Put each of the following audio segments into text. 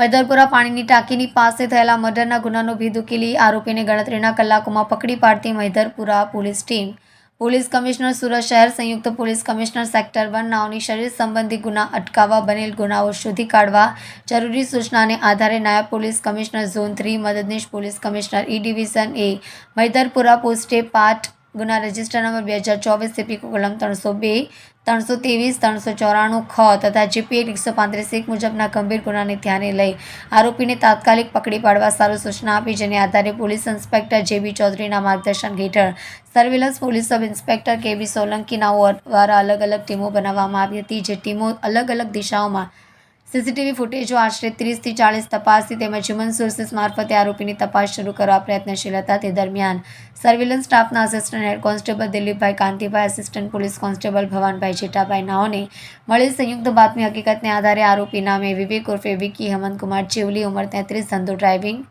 મૈદરપુરા પાણીની ટાંકીની પાસે થયેલા મર્ડરના ગુનાનો ભેદ ઉકેલી આરોપીને ગણતરીના કલાકોમાં પકડી પાડતી Vaidarpura police team. Police commissioner Surat શહેર સંયુક્ત પોલીસ કમિશનર સેક્ટર વન નાઓની શરીર સંબંધી ગુના અટકાવવા બનેલ ગુનાઓ શોધી કાઢવા જરૂરી સૂચનાને આધારે નાયબ પોલીસ કમિશનર ઝોન થ્રી, મદદનીશ પોલીસ કમિશનર ઈ ડિવિઝન એ મૈદરપુરા પોસ્ટે પાઠ ગુના રજિસ્ટર નંબર બે હજાર ચોવીસ સીપી કલમ ત્રણસો બે, ત્રણસો ત્રેવીસ, ત્રણસો ચોરાણું ખ તથા જીપી એકસો પાંત્રીસ એક મુજબના ગંભીર ગુનાને ધ્યાને લઈ આરોપીને તાત્કાલિક પકડી પાડવા સારું સૂચના આપી, જેને આધારે પોલીસ ઇન્સ્પેક્ટર જે બી ચૌધરીના માર્ગદર્શન હેઠળ સર્વેલન્સ પોલીસ સબ ઇન્સ્પેક્ટર કે બી સોલંકીના દ્વારા અલગ અલગ ટીમો બનાવવામાં આવી હતી, જે ટીમો અલગ અલગ દિશાઓમાં સીસીટીવી ફૂટેજો આશરે ત્રીસથી ચાલીસ તપાસથી તેમજ હ્યુમન સોર્સિસ મારફતે આરોપીની તપાસ શરૂ કરવા પ્રયત્નશીલ હતા. તે દરમિયાન સર્વેલન્સ સ્ટાફના assistant head constable Dilipbhai Kantibhai assistant police constable Bhavanbhai Jethabhai નાઓને મળેલ સંયુક્ત બાતમી હકીકતને આધારે આરોપી નામે વિવેક ઉર્ફે વિકી હેમંતકુમાર ચેવલી ઉંમર તેત્રીસ, ધંધો ડ્રાઇવિંગ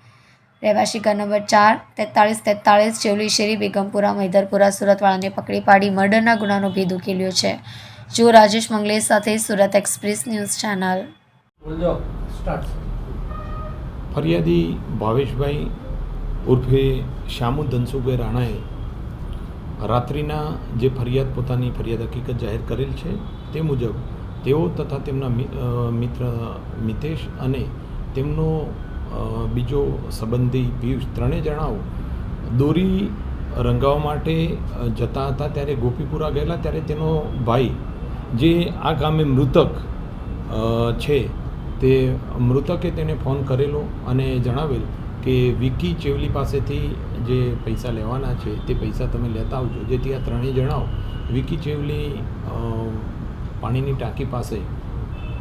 રહેવાસી ઘર નંબર ચાર તેતાળીસ તેતાળીસ ચેવલી શેરી, બેગમપુરા, મૈદરપુરા, સુરતવાળાને પકડી પાડી મર્ડરના ગુનાનો ભેદ ઉકેલ્યો છે. જો રાજેશ મંગલેશ સાથે સુરત એક્સપ્રેસ ન્યૂઝ ચેનલ. ફરિયાદી ભાવેશભાઈ ઉર્ફે શ્યામુ ધનસુભાઈ રાણાએ રાત્રિના જે ફરિયાદ, પોતાની ફરિયાદ હકીકત જાહેર કરેલ છે તે મુજબ તેઓ તથા તેમના મિત્ર મિતેશ અને તેમનો બીજો સંબંધી પિયુષ ત્રણેય જણાઓ દોરી રંગાવવા માટે જતા હતા ત્યારે ગોપીપુરા ગયેલા ત્યારે તેનો ભાઈ, જે આ ગામે મૃતક છે તે મૃતકે તેને ફોન કરેલો અને જણાવેલ કે વિકી ચેવલી પાસેથી જે પૈસા લેવાના છે તે પૈસા તમે લેતા આવજો. જેથી આ ત્રણેય જણાવો વિકી ચેવલી પાણીની ટાંકી પાસે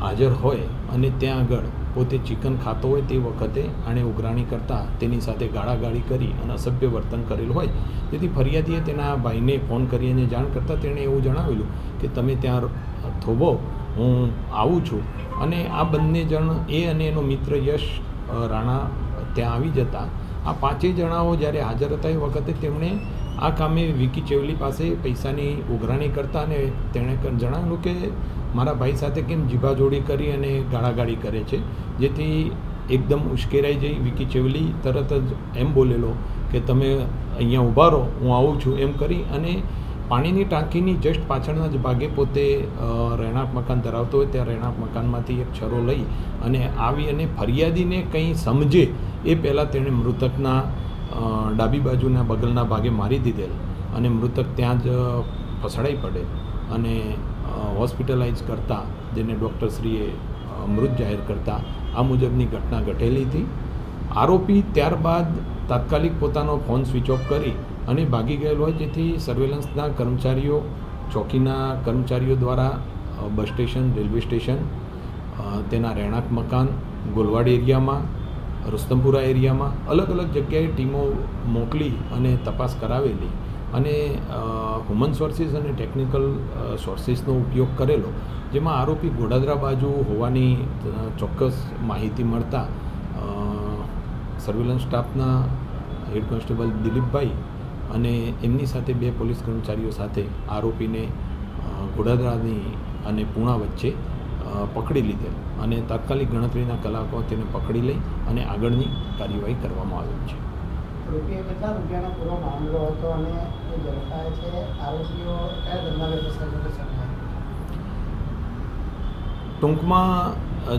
હાજર હોય અને ત્યાં આગળ પોતે ચિકન ખાતો હોય તે વખતે આણે ઉઘરાણી કરતાં તેની સાથે ગાળાગાળી કરી અને અસભ્ય વર્તન કરેલું હોય. તેથી ફરિયાદીએ તેના ભાઈને ફોન કરી અને જાણ કરતાં તેણે એવું જણાવેલું કે તમે ત્યાં થોભો હું આવું છું. અને આ બંને જણ, એ અને એનો મિત્ર યશ રાણા ત્યાં આવી જતા. આ પાંચેય જણાઓ જ્યારે હાજર હતા એ વખતે તેમણે આ કામે વિકી ચેવલી પાસે પૈસાની ઉઘરાણી કરતા અને તેણે જણાવ્યું કે મારા ભાઈ સાથે કેમ જીભાજોડી કરી અને ગાળાગાળી કરે છે? જેથી એકદમ ઉશ્કેરાઈ જઈ વિકી ચેવલી તરત જ એમ બોલેલો કે તમે અહીંયા ઊભા રહો, હું આવું છું એમ કરી અને પાણીની ટાંકીની જસ્ટ પાછળના જ ભાગે પોતે રહેણાંક મકાન ધરાવતો હોય ત્યાં રહેણાંક મકાનમાંથી એક છરો લઈ અને આવી અને ફરિયાદીને કંઈ સમજે એ પહેલાં તેણે મૃતકના ડાબી બાજુના બગલના ભાગે મારી દીધેલ અને મૃતક ત્યાં જ ફસડાઈ પડે અને હોસ્પિટલાઇઝ કરતા જેને ડૉક્ટરશ્રીએ મૃત જાહેર કરતા આ મુજબની ઘટના ઘટેલી હતી. આરોપી ત્યારબાદ તાત્કાલિક પોતાનો ફોન સ્વિચ ઓફ કરી અને ભાગી ગયેલો હોય જેથી સર્વેલન્સના કર્મચારીઓ, ચોકીના કર્મચારીઓ દ્વારા બસ સ્ટેશન, રેલવે સ્ટેશન તેના રહેણાંક મકાન, ગોલવાડ એરિયામાં, રુસ્તમપુરા એરિયામાં અલગ અલગ જગ્યાએ ટીમો મોકલી અને તપાસ કરાવેલી અને હ્યુમન સોર્સિસ અને ટેકનિકલ સોર્સિસનો ઉપયોગ કરેલો, જેમાં આરોપી ગોડાદરા બાજુ હોવાની ચોક્કસ માહિતી મળતા સર્વેલન્સ સ્ટાફના હેડ કોન્સ્ટેબલ દિલીપભાઈ અને એમની સાથે બે પોલીસ કર્મચારીઓ સાથે આરોપીને ઘોડાદરાની અને પૂણા વચ્ચે પકડી લીધેલ અને તાત્કાલિક ગણતરીના કલાકો તેને પકડી લઈ અને આગળની કાર્યવાહી કરવામાં આવેલ છે. રૂપિયા કેટલા રૂપિયાનો પૂરો મામલો હતો અને એ ઝડપાય છે આરોપીઓ કયા ધંધા વ્યવસાય ટૂંકમાં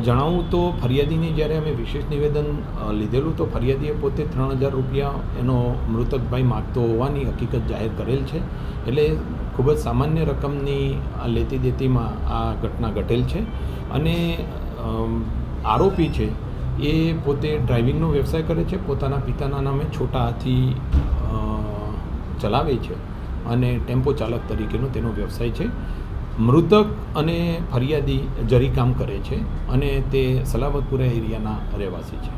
જણાવું તો ફરિયાદીને જ્યારે અમે વિશેષ નિવેદન લીધેલું તો ફરિયાદીએ પોતે ત્રણ હજાર રૂપિયા એનો મૃતકભાઈ માગતો હોવાની હકીકત જાહેર કરેલ છે. એટલે ખૂબ જ સામાન્ય રકમની લેતી દેતીમાં આ ઘટના ઘટેલ છે. અને આરોપી છે એ પોતે ડ્રાઇવિંગનો વ્યવસાય કરે છે. પોતાના પિતાના નામે છોટા હાથી ચલાવે છે અને ટેમ્પો ચાલક તરીકેનો તેનો વ્યવસાય છે. મૃતક અને ફરિયાદી જરીકામ કરે છે અને તે સલાબતપુરા એરિયાના રહેવાસી છે.